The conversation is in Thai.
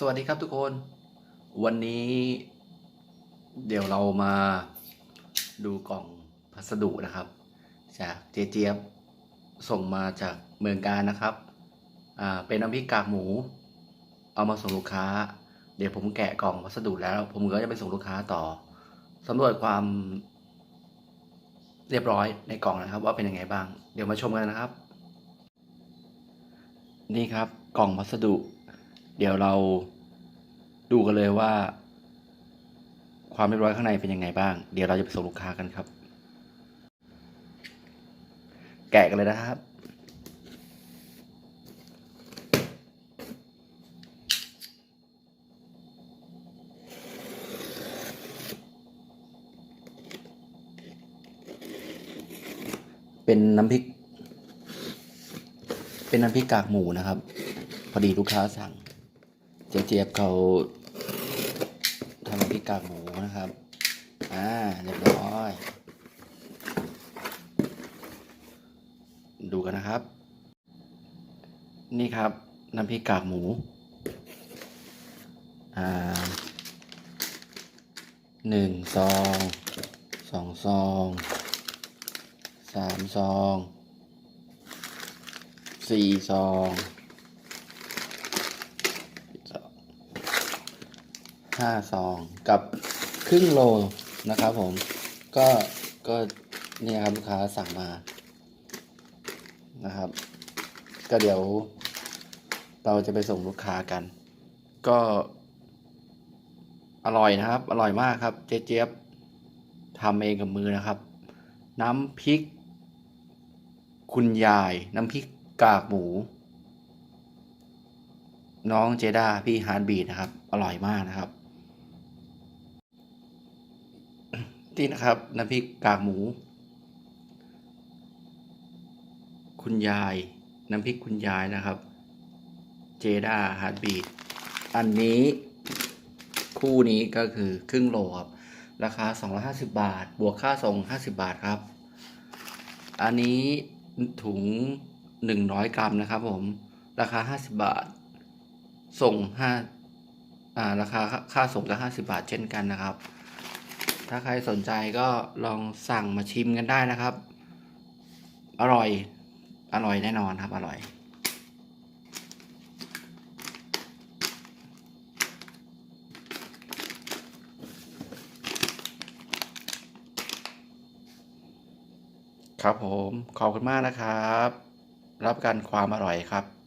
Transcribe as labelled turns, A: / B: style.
A: สวัสดีครับทุกคน วันนี้เดี๋ยวเรามาดูกล่องพัสดุนะครับ จากเจเจี๊ยบส่งมาจากเมืองการนะครับ อ่าเป็นน้ำพริกกากหมู เอามาส่งลูกค้า เดี๋ยวผมแกะกล่องพัสดุแล้ว ผมก็จะไปส่งลูกค้าต่อสำรวจความเรียบร้อยในกล่องนะครับ ว่าเป็นยังไงบ้าง เดี๋ยวมาชมกันนะครับ นี่ครับกล่องพัสดุ เดี๋ยวเราดูกันเลยว่า ความเรียบร้อยข้างในเป็นยังไงบ้าง เดี๋ยวเราจะไปส่งลูกค้ากันครับ แกะกันเลยนะครับ เป็นน้ำพริก เป็นน้ำพริกกากหมูนะครับ พอดีลูกค้าสั่ง เจ๊เจี๊ยบเขาทำพริกกากหมูนะครับ อ่าเรียบร้อย ดูกันนะครับ นี่ครับน้ำพริกกากหมู อ่าหนึ่งซองสองซองสามซองสี่ซอง ห้าซองกับครึ่งโลนะครับผม ก็ก็เนี่ยครับลูกค้าสั่งมานะครับ ก็เดี๋ยวเราจะไปส่งลูกค้ากัน ก็ อร่อยนะครับ อร่อยมากครับ เจ๊เจี๊ยบทำเองกับมือนะครับ น้ำพริก คุณยาย น้ำพริกกากหมู น้องเจด้าพี่ฮาร์ดบีดนะครับ อร่อยมากนะครับ นี่นะครับน้ำพริกกากหมู คุณยาย น้ำพริกคุณยายนะครับ เจด้าฮาร์ดบีดอันนี้คู่นี้ก็คือครึ่งโลครับ ราคา 250 บาท บวกค่าส่ง 50 บาทครับ อันนี้ถุง 100 กรัมนะครับผม ราคา 50 บาท ส่ง5อ่า ราคาค่าส่งก็50 บาทเช่นกันนะครับ ถ้าใครสนใจก็ลองสั่งมาชิมกันได้นะครับ อร่อย อร่อยแน่นอนครับ อร่อยครับผม ขอบคุณมากนะครับ รับประกันความอร่อยครับ